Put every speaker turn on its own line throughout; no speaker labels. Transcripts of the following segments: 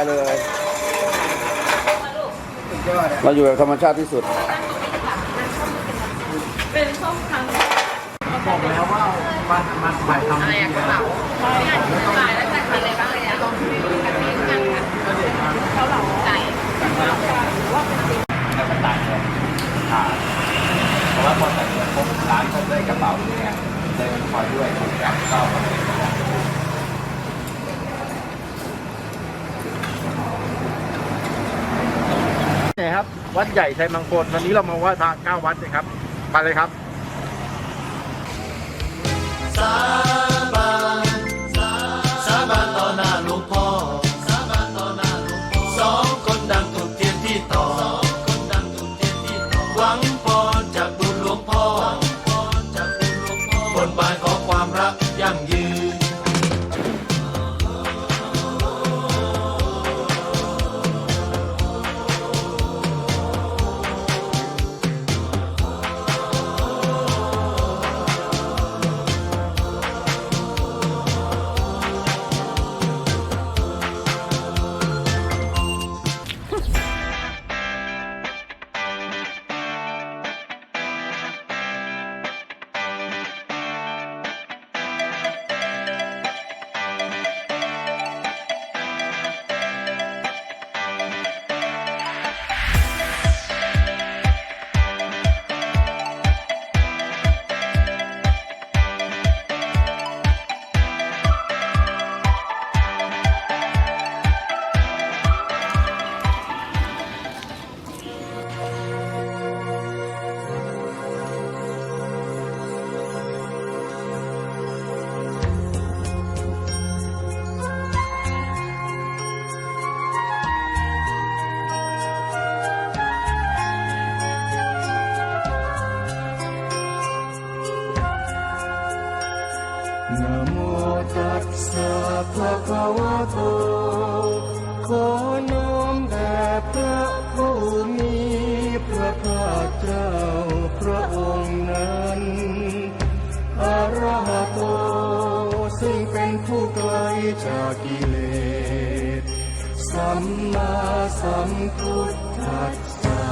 ครับตามสบายเลยเราอยู่แบบธรรมชาติที่สุด
เป็นช่องทาง
บอกแล้วว่ามามาถ่ายทำ
อะไรอะกระเป๋าใช่งานที่ขายแล้วแต่ขายอะไรบ้างเลยอะต้องมีกันมีงานกันเขาเหล่าใจ
แล้วก็ต่างเลยอ่าเพราะว่าพอแต่งเงินปุ๊บร้านเขาได้กระเป๋าเนี่ยเลยมันคอยด้วยถูกจับเข้า ไหนครับ วัดใหญ่ชัยมงคลวันนี้เรามาไหว่าทางเก้าวัดนะครับไปเลยครับ
สาบานสาบานต่อหน้าหลวงพ่อสาบานต่อหน้าหลวงพ่อสองคนดังถูกเทียนที่ต่อสองคนดังถูกเทียนที่ต่อหวัง กกิ
เลส สัมมาสัมพุทธัสสะ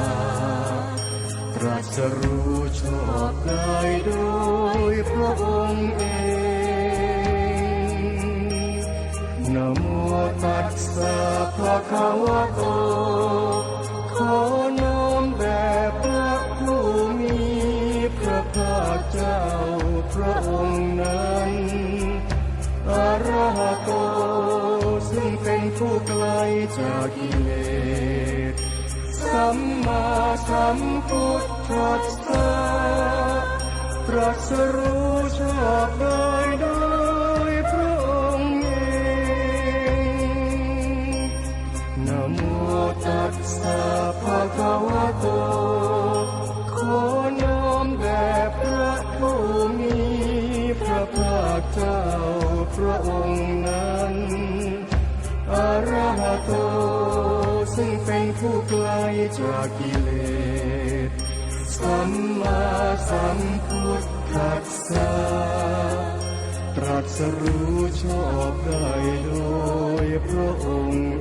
ตรัสรู้ชอบได้โดยพระองค์เอง นะโมตัสสะภะคะวะโต กกิเลสสัมมาสัมพุทธัสสะตรัสรู้ชอบ จากกิเลสสัมมาสัมพุทธัสสะตรัสรู้ชอบได้โดยพระองค์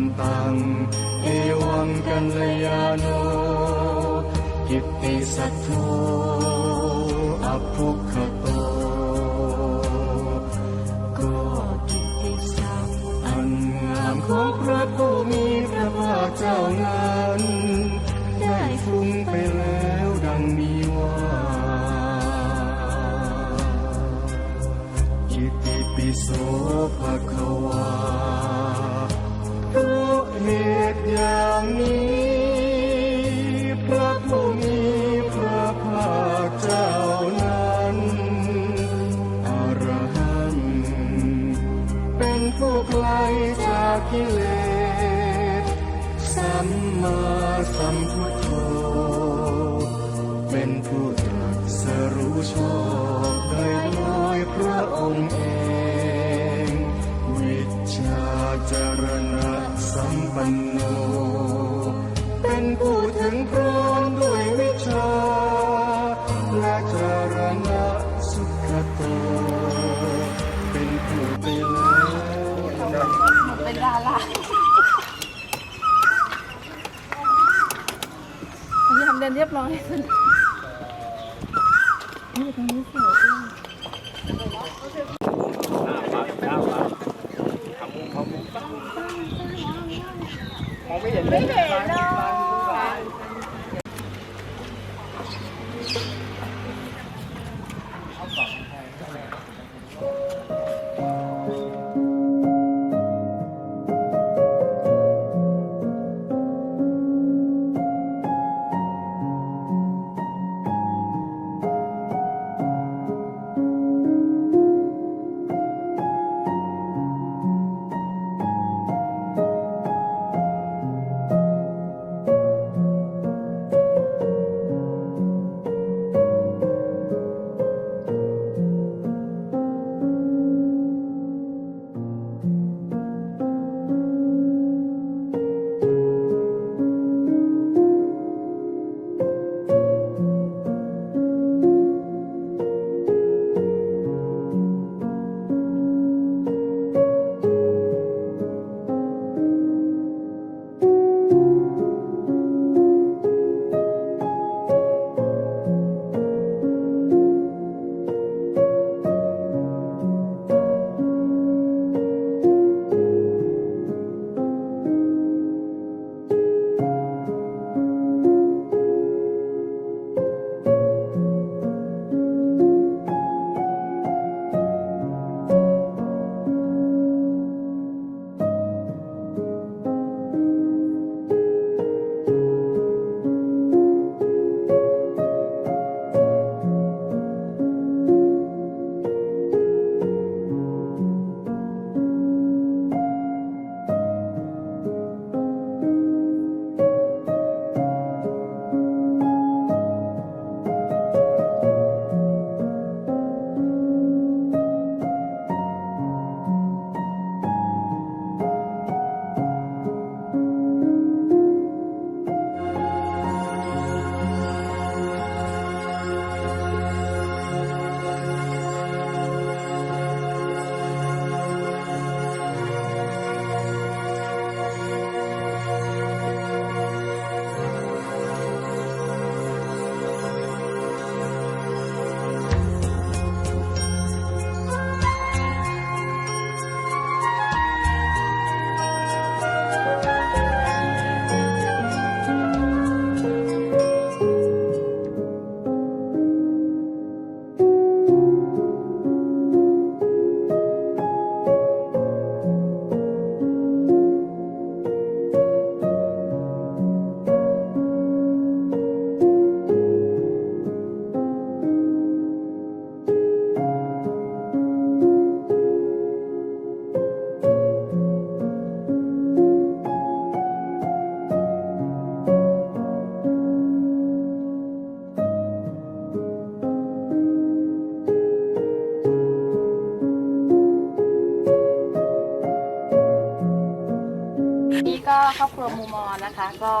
นตังเอวังกัลยาโนกิตติสัทโธอภุคค กิเลสสัมมาสัมพุทโธเป็นผู้ตรัสรู้ชอบ เรีย
บร้อยนี่ตรงนี้สวยด้วย
มองไม่เห็น
ไม่เห็นเลย ครอบครัวมูมอนะคะ ก็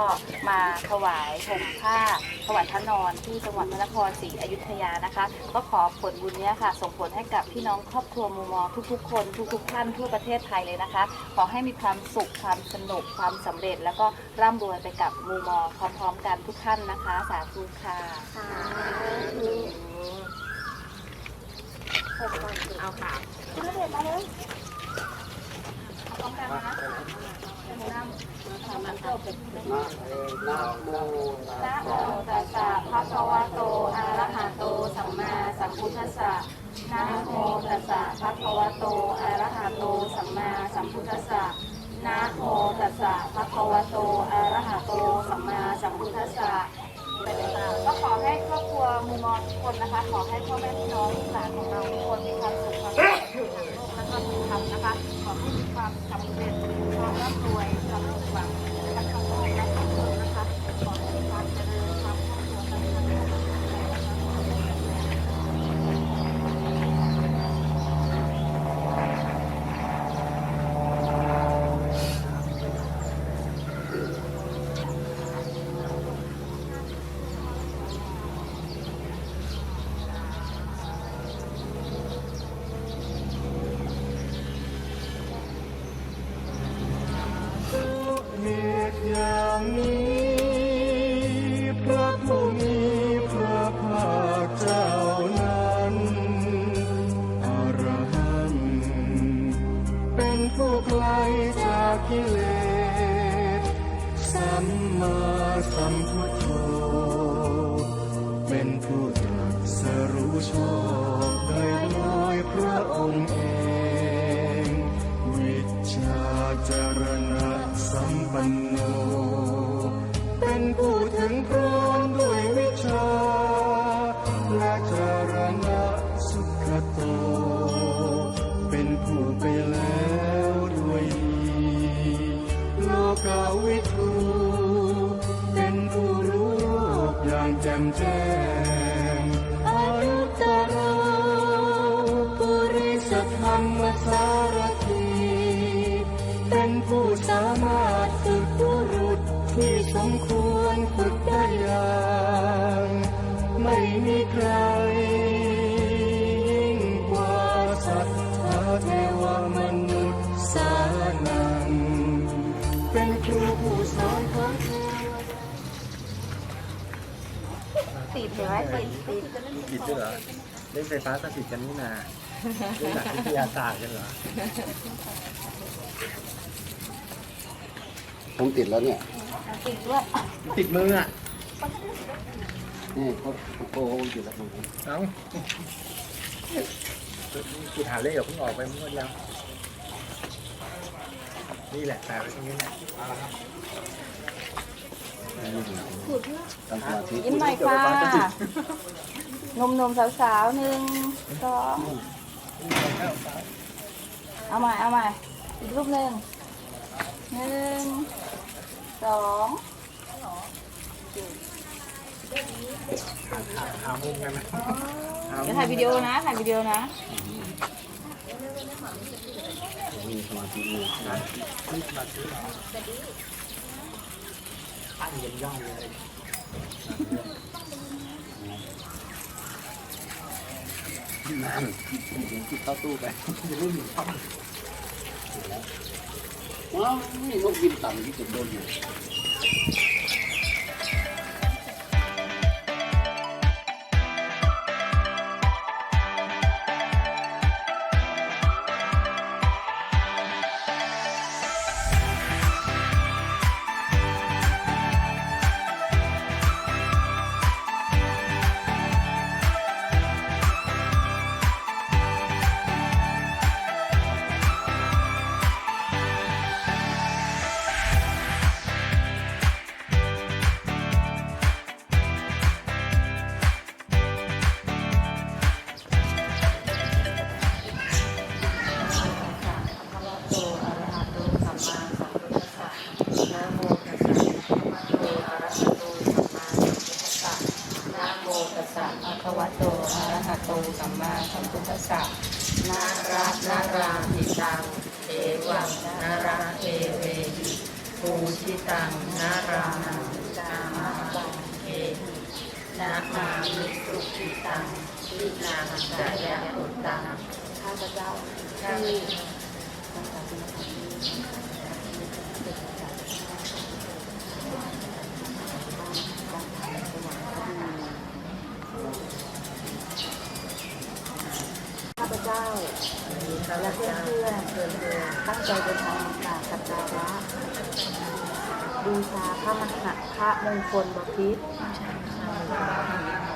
มาถวายผมผ้าถวายพระนอนที่จังหวัดพระนครศรีอยุธยานะคะ ก็ขอผลบุญเนี้ยค่ะ ส่งผลให้กับพี่น้องครอบครัวมูมอทุกๆ คนทุกๆท่านทั่วประเทศไทยเลยนะคะ ขอให้มีความสุขความสนุกความสำเร็จ แล้วก็ร่ำรวยไปกับมูมอพร้อมๆ กันทุกท่านนะคะ สาธุค่ะเอาค่ะคุณเดชมาเลยเอาพร้อมกันนะนะ โมตัสสะภะคะวะโตอะระหะโตสัมมาสัมพุทธัสสะนะโมตัสสะภะคะวะโตอะระหะโตสัมมาสัมพุทธัสสะนะโมตัสสะภะคะวะโตอะระหะโตสัมมาสัมพุทธัสสะก็ขอให้ครอบครัวมูมอทุกคนนะคะ ขอให้พ่อแม่ จากกิเลสสัมมาสัมพุทโธเป็
นผู้ตรัสรู้ชอบ เป็นผู้สามารถฝึกบุรุษที่สมควรฝึกได้อย่างไม่มีใครยิ่งกว่าสัตธาเทวมนุษย์สานังเป็นครูผู้สอนของเทวดา
ติดเห็นไหมติดติด
ผิดด้วยเหรอเล่นไฟฟ้าสถิตกันนี่นาเล่นหนักวิทยาศาสตร์กันเหรอ
ผมติดแล้วเนี่ย
ติดด้วย
ติดมืออะ
นี่เขาโอ้โหผมติดแล้วผม
เอ้ากูถามเลขเดี๋ยวเพิ่งออกไปเมื่อแล้วนี่แหละแปะไว้ตรงนี้แหละ
ทำสมาธิ
ยิ้มหน่อยค่ะนมนมๆสาวๆหนึ่งสองเอาใหม่เอาใหม่อีกรูปหนึ่งหนึ่ง สอง
หามุมกันนะหา
เดี๋ยว
มุ
ถ่าย
ม
วิดีโอนะถ่ายวิดีโอนะ
มีสมาธิมี
ตั้งเย็นย่องเลย
นั่นติดเข้าตู้ไปจะไม่มีเข้า ว้าวนี่นกบินต่ำที่สุดโดนอยู่
ราหิตังเอวังนาราเอเวหิปูชิตังนารานังตามาบังเอหินามามิสุขิตังทินามัจายาอุตตังข้าพเจ้าที่ข้าพเจ้า และเพื่อนเพื่อนเพื่อน เพื่อนตั้งใจเดินทางมาสักการะบูชาพระมหาพระมงคลบพิตร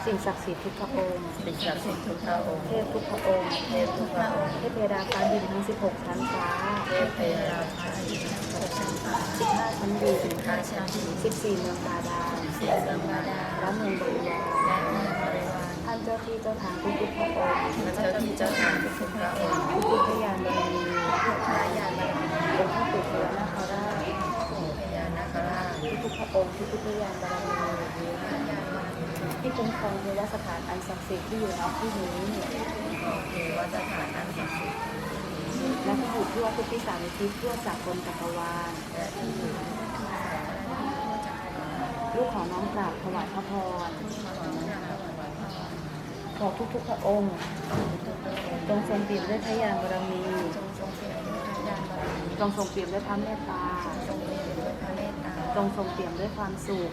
สิ่งศักดิ์สิทธิ์ทุกพระองค์สิ่งศักดิ์สิทธิ์ทุกพระองค์เทพทุกพระองค์เทพทุกพระองค์เทพเทดาฟ้าดินทั้ง16ชั้นฟ้าเทพเทดาฟ้าดิน16ชั้นฟ้า15ชั้นดิน15ชั้นดิน14เมืองบาดาล14เมืองบาดาลและเมืองบริวารและเมืองบริวารท่านเจ้าที่เจ้าทางทุกๆพระองค์เจ้าที่เจ้าทางทุกๆพระองค์ทุกๆพยานบารมีทุก พยานารมีองค์พระปู่พญานาคราชปู่พญานาคราชทุกๆพระองค์ทุกๆพยานบารมีที่คุ้มครองเทวสถานอันศักดิ์สิทธิ์ที่อยู่ณที่นี้เทวสถานอันศักดิ์สิทธิ์และที่อยู่ทั่วทุกที่สามทิศทั่วสากลจักรวาลและที่อยู่ลูกของน้อมกราบถวายพระพรขอทุกๆพระองค์จงทรงเปี่ยมด้วยพระญาณบารมี จงทรงเปี่ยมด้วยพระเมตตา จงทรงเปี่ยมด้วยความสุข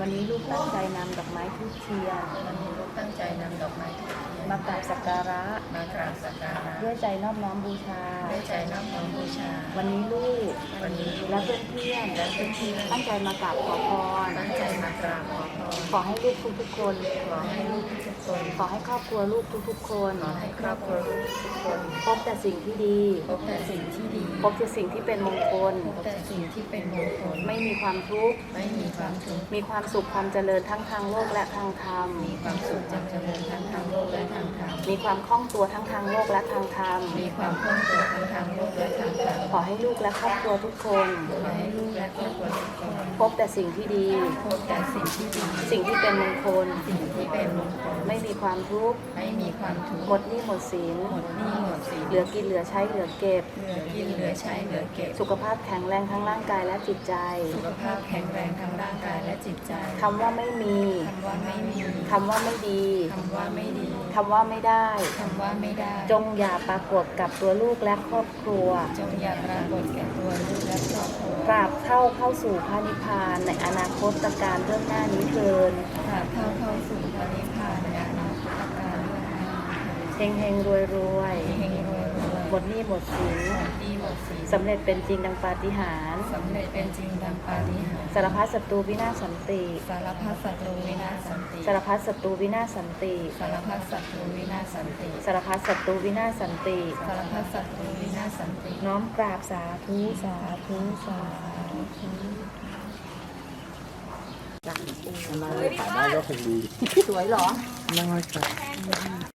วันนี้ลูกตั้งใจนำดอกไม้ทูบเทียน
วันนี้ลูกตั้งใจนำดอกไม้ทูบเทียน
มากราบสักการะ
มากราบสักการะ
ด้วยใจนอบน้อมบูชา
ด้วยใจน้อมน้อมบูชา
วันนี้ลูก
วันนี้
และเพื่อนเพื่อน
และเพื่อนๆ
ตั้งใจมากราบขอพร
ตั้งใจมากราบขอพร
ขอให้ลูกทุกทุกๆคน
ขอให้ลูกทุกๆคน
ขอให้ครอบครัวลูกทุกๆคน
ขอให้ครอบครัวลูกทุกๆคน
พบแต่สิ่งที่ดี
พบแต่สิ่งที่ดี
พบแต่สิ่งที่เป็นมงคล
พบแต่สิ่งที่เป็นมงคล
ไม่มีความทุกข์
ไม่มีความทุกข์
มีความสุขความเจริญทั้งทางโลกและทางธรรม
มีความสุขจำเจริญทั้งทางโลกและทางธรรม
มีความคล่องตัวทั้งทางโลกและทางธรรม
มีความคล่องตัวทั้งทางโลกและทางธรรม
ขอให้ลูกและครอบครัวทุกคน
ขอให้ลูกและครอบครัวทุกคน
พบแต่สิ่งที่ดี
พบแต่สิ่งที่ดี
สิ่งที่เป็นมงคล
สิ่งที่เป็นมงคล
ไม่มีความทุกข์
ไม่มีความทุกข์
หมดหนี้หมดสิน
หมดหนี้หมดสิน
เหลือกินเหลือใช้เหลือเก็บ
เหลือกินเหลือใช้เหลือเก็บ
สุขภาพแข็งแรงทั้งร่างกายและจิตใจ
สุขภาพแข็งแรงทั้งร่างกายและจิตใจ
คำว่าไม่มี
คำว่าไม่มี
คำว่าไม่ดี
คำว่าไม่ดี
คำว่าไม่ได้
คำว่าไม่ได้
จงอย่าปรากฏกับตัวลูกและครอบครัว
จงอย่าปรากฏแก่ตัวลูกและครอบครัว
กราบเข้าเข้าสู่พระนิพพานในอนาคตการเรื่องหน้านี้เทิน
หากเข้าเข้าสู่พระนิพพานในอนาคตการเรื่องหน้า
เฮงเฮงรวยรวย
เฮงรวยรวย
หมดหนี้หมดสิน
หมดหนี้หมดสิน
สำเร็จเป็นจริงดังปาฏิหาริย์
สำเร็จเป็นจริงดังปาฏิหาริย์
สารพัดศัตรูวินาศสันติ
สารพัดศัตรูวินาศสันติ
สารพัดศัตรูวินาศสันติ
สารพัดศัตรูวินาศสันติ
สารพัดศัตรูวินาศสันติ
สารพัดศัตรูวินาศสันติ
น้อมกราบสาธุสาธุสาธุ
ถ่ายไ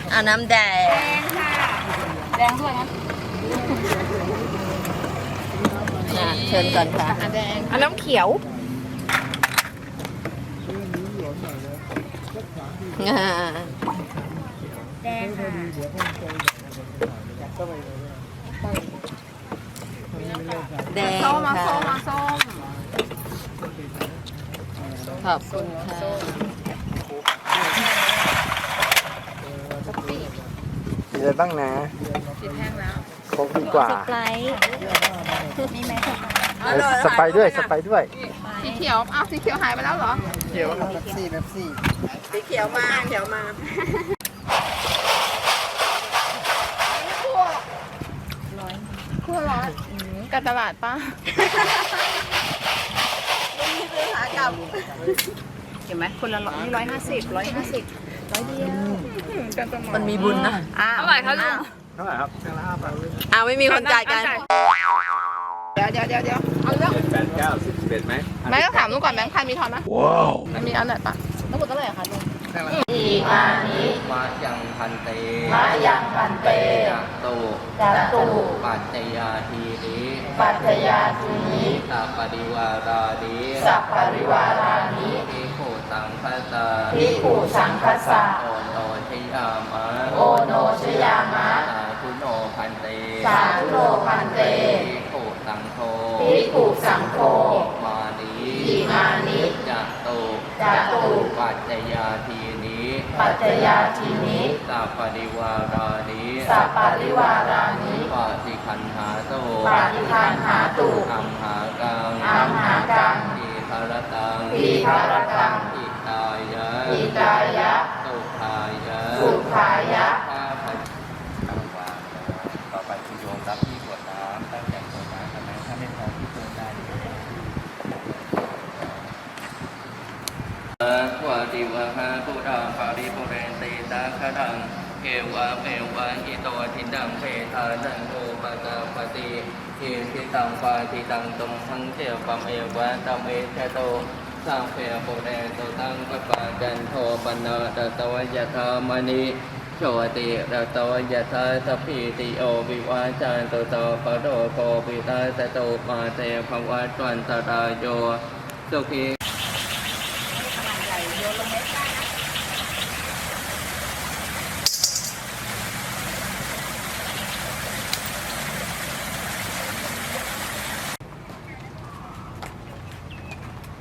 เอา
น้ำแดง
แดงด้วยนะ
นะเชิญก่อนค่ะ
แดงอันน้ำเขียว
อ่า
แดงค่ะ
แดง
ส้มมา
ค่ะ
ส้มมาส้ม
ขอบคุณค่ะ
อะไรบ้างนะครบดีกว่า
ไลท์มีไหม
เออสไปด้วยสไปด้วย
สีเขียวอ้าวสีเขียวหายไปแล้วเหรอ
เขียวครับเบปซี่เบปซี่
สีเขียวมาเขียวมา
คู่ร้อยการตลาดป้า
ขากลับ
เห็นไหมคนละร้อยนี่ร้อยห้าสิบร้อยห้าสิบร้อยเดียว
มันมีบุญนะ
อ้าวเท่าไหร่คะลุง
เท่าไหร่ครับแค่ละห้าบาท
อ้าวไม่มีคนจ่ายกัน
เดี๋ยวเดี๋ยวเดี๋ยวเดี๋ยวเอาเรื่อง
แปดเก้าสิบสิบเอ็ดไหม
ไม่ต้องถามลุงก่อนแบงค์พันมีทอนไหมว้าวมันมีอันไหนปะทั้งหมดเท่าไหร่อะคะลุงอีมานิ
มายังพันเต
มายังพันเต
จักตุ
จัตุ
ปัจจยาทีนิ
ปัจจยาทีนิ
สัพปริวารานิ
สัพปริวารานิ
ภิกขุสังฆสสะ
ภิกขุสังคัสสะ
โอโนชยามะ
โอโนชยามะ
สาธุโนพันเต
สาธุโนพันเต
ภิกขุสังโฆ
ภิกขุสังโฆ
มานิ
อิมานิ
จักตุ
จัตุ
ปัจจยาทีนิ
ปัจจยาทีนิ
สัพปริวารานิ
สัพปริวารานิ
ปาติคันหาโต
ปาฏิคันหาตุ
อัมหากัง
อัมหากัง
ทีคารตัง
ทีฆารตัง
อิตายะ
อิตายะ
สุขายะ
สุขายะ
ข้าพเจ้าต่อไปคุณโยมรับที่กวดน้ำตั้งแต่กวดน้ำทำไมถ้าไม่พอที่ควรได้วะติวะหาปุราปาริปุเรนติตาคดังเอวะเอวะอิโตทินังเพทานังโอปะตาปฏิเอทิตังปาทิตังตงสังเจปัมเอวะตัมเอเทโต สังเพปุเรนโตตังปะปะจันโทปนะตะตวยธามณีโชติระโตยะธาสพีติโอวิวาจันตุโตปะโรโควิตาสตุมาเตภวัตวันตรายโยสุขี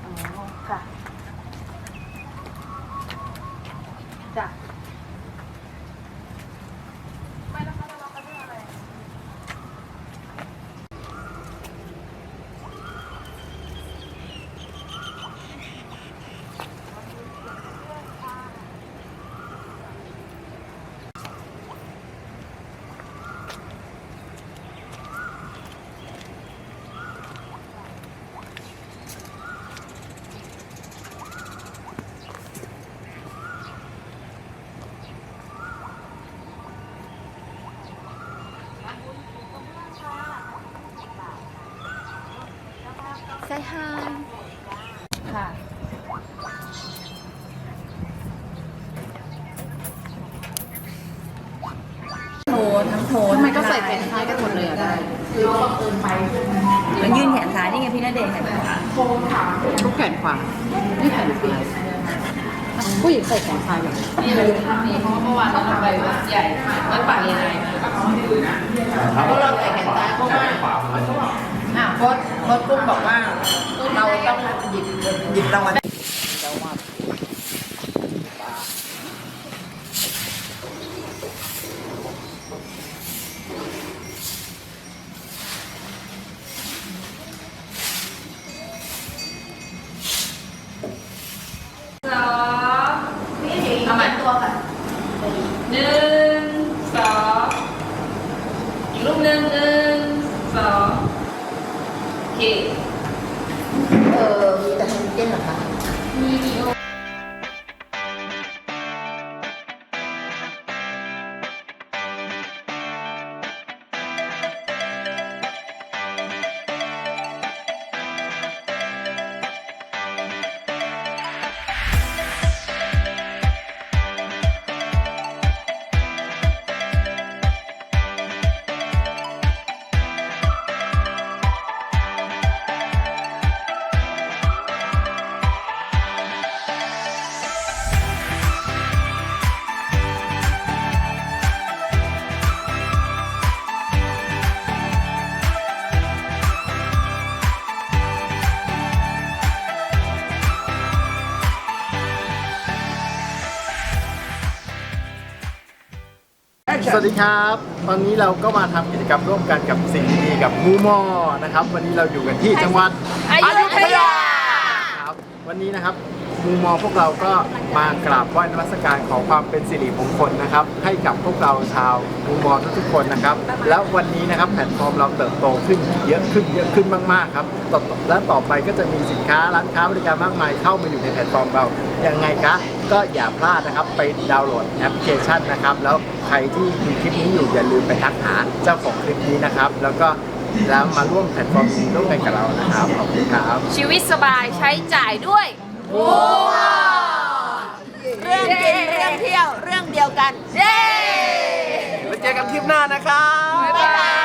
อ๋อค่ะจ้ะไม่แล้วเขาจะล็อกกันเรื่องอะไร
ใช่ค่ะ
ค่ะ
โทนทั้งโท น
ทำไมก็ใส่แผ่นท้ายกันหมดเลยอะได้
มันยื่นแขนซ้ายนี่ไงพี่ณเดชน์เห็นไหมคะ
ทุกแขนขวานี่แขนซ้ายผู้หญิงใส่แขนซ้ายแบบ
นี่เลยนี่เพราะว่าเมื่อวานเราไปวัดใหญ่วัดป่าเลไนมาเพราะเราใส่แขนซ้ายเพราะว่าอะโค้ชโค้ชกุ้งบอกว่าเราต้องหยิบหยิบรางวัล
สวัสดีครับ ตอนนี้เราก็มาทำกิจกรรมร่วมกันกับสิ่งดีๆกับมูมอนะครับ วันนี้เราอยู่กันที่จังหวัดอยุธยาครับวันนี้นะครับมูมอพวกเราก็มากราบไหว้นมัสการขอความเป็นสิริมงคลนะครับ ให้กับพวกเราชาวมูมอทุกๆคนนะครับ แล้ววันนี้นะครับแพลตฟอร์มเราเติบโตขึ้นเยอะขึ้นเยอะขึ้นมากๆครับต่อและต่อไปก็จะมีสินค้าร้านค้าบริการมากมายเข้ามาอยู่ในแพลตฟอร์มเรายังไงคะ ก็อย่าพลาดนะครับไปดาวน์โหลดแอปพลิเคชันนะครับ แล้วใครที่ดูคลิปนี้อยู่อย่าลืมไปทักหาเจ้าของคลิปนี้นะครับ แล้วก็แล้วมาร่วมแพลตฟอร์มนี้ร่วมกันกับเรานะครับขอบคุณครับ
ชีวิตสบายใช้จ่ายด้วย
เรื่องกินเรื่องเที่ยวเรื่องเดียวกัน เย้
แล้วเจอกันคลิปหน้านะครับ